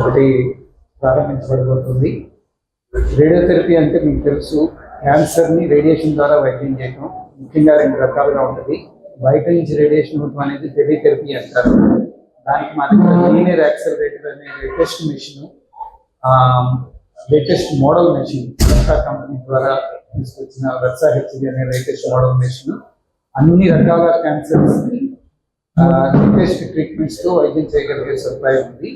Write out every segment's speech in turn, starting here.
ఒకటి ప్రారంభించబడబోతుంది. రేడియోథెరపీ అంటే మీకు తెలుసు క్యాన్సర్ని రేడియేషన్ ద్వారా వైద్యం చేయటం ముఖ్యంగా రెండు రకాలుగా ఉంటుంది. బయట నుంచి రేడియేషన్ ఇవ్వటం అనేది టెలిథెరపీ అంటారు. దానికి మా దగ్గర లీనియర్ యాక్సలరేటర్ అనే latest machine latest model machine Versa company ద్వారా తీసుకొచ్చిన రక్సా హెచ్డి అనే లేటెస్ట్ మోడల్ మెషిన్ అన్ని రకాల క్యాన్సర్స్ లేటెస్ట్ ట్రీట్మెంట్స్తో వైద్యం చేయగలిగే సప్లై ఉంది.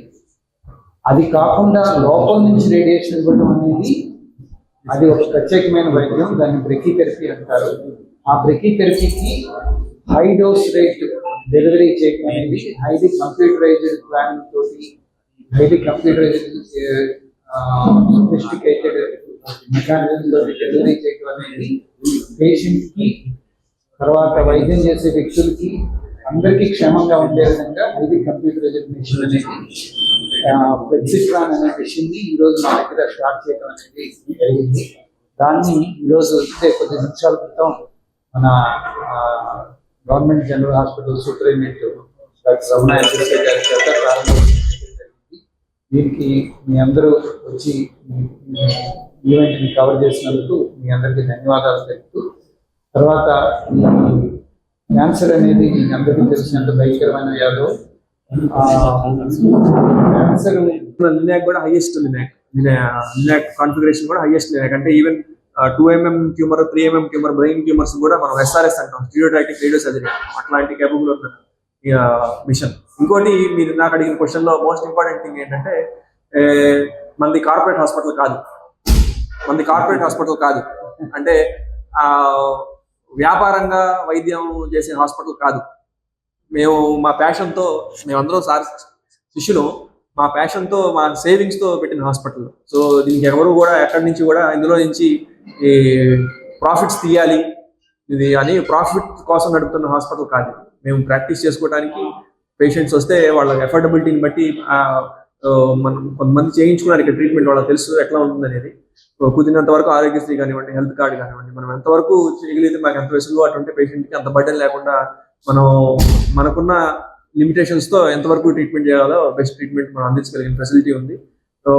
అది కాకుండా లోపల నుంచి రేడియేషన్ ఇవ్వడం అనేది అది ఒక ప్రత్యేకమైన వైద్యం దాన్ని బ్రెకీథెరపీ అంటారు. ఆ బ్రెకీథెరపీకి హై డోస్ రేట్ డెలివరీ చేయడం అనేది హైలీ కంప్యూటరైజ్డ్ ప్లాన్ తోటి హైలీ కంప్యూటరైజ్డ్ సొఫిస్టికేటెడ్ మెకానిజం తోటి డెలివరీ చేయడం అనేది పేషెంట్కి తర్వాత వైద్యం చేసే వ్యక్తులకి అందరికీ క్షేమంగా ఉండే విధంగా ఐదు కంప్యూటర్ మెషిన్ అనేది ఫ్లెక్సిప్లాన్ అనే మిషన్ని ఈరోజు ఈ రోజు మా దగ్గర స్టార్ట్ చేయడం అనేది జరిగింది. దాన్ని ఈ రోజు ఇదే కొద్ది నిమిషాల క్రితం మన government general hospital superintendent doctor Ramana garu చేత ప్రారంభం దీనికి మీ అందరూ వచ్చి ఈవెంట్ని కవర్ చేసినందుకు మీ అందరికీ ధన్యవాదాలు తెలుపుతూ తర్వాత క్యాన్సర్ అనేది అందరికీ తెలిసినంత భయంకరమైన వ్యాధి. క్యాన్సర్ లినాక్ కూడా హైయెస్ట్ లినాక్ లినాక్ కాన్ఫిగరేషన్ కూడా హైయెస్ట్ లినాక్ అంటే even two mm tumour three mm tumour brain tumours కూడా మనం ఎస్ఆర్ఎస్ అంటాం. స్టీరియోటైటిక్ రేడియో సర్జరీ అట్లాంటి కేపబుల్ ఉన్న మిషన్ ఇంకోటి మీరు నాకు అడిగిన క్వశ్చన్లో మోస్ట్ ఇంపార్టెంట్ థింగ్ ఏంటంటే మనది కార్పొరేట్ హాస్పిటల్ కాదు. మనది కార్పొరేట్ హాస్పిటల్ కాదు. అంటే వ్యాపారంగా వైద్యం చేసే హాస్పిటల్ కాదు. మేము మా ప్యాషన్తో మేమందరం సార్ శిష్యులు. మా ప్యాషన్తో మా సేవింగ్స్తో పెట్టిన హాస్పిటల్. సో దీనికి ఎవరు కూడా ఎక్కడి నుంచి కూడా ఇందులో నుంచి ఈ ప్రాఫిట్స్ తీయాలి. ఇది అని ప్రాఫిట్ కోసం నడుపుతున్న హాస్పిటల్ కాదు. మేము ప్రాక్టీస్ చేసుకోవడానికి పేషెంట్స్ వస్తే వాళ్ళ ఎఫర్డబిలిటీని బట్టి మనం కొంతమంది చేయించుకున్నారు ఇక్కడ ట్రీట్మెంట్ వాళ్ళకి తెలుసు ఎట్లా ఉంటుంది అనేది కుదిరినంత వరకు ఆరోగ్యశ్రీ కానివ్వండి హెల్త్ కార్డ్ కానివ్వండి మనం ఎంతవరకు చేయగలిగితే మాకు ఎంత వెసులుబాటు అటువంటి పేషెంట్కి అంత బర్డెన్ లేకుండా మనం మనకున్న లిమిటేషన్స్తో ఎంతవరకు ట్రీట్మెంట్ చేయాలో బెస్ట్ ట్రీట్మెంట్ మనం అందించగలిగిన ఫెసిలిటీ ఉంది. సో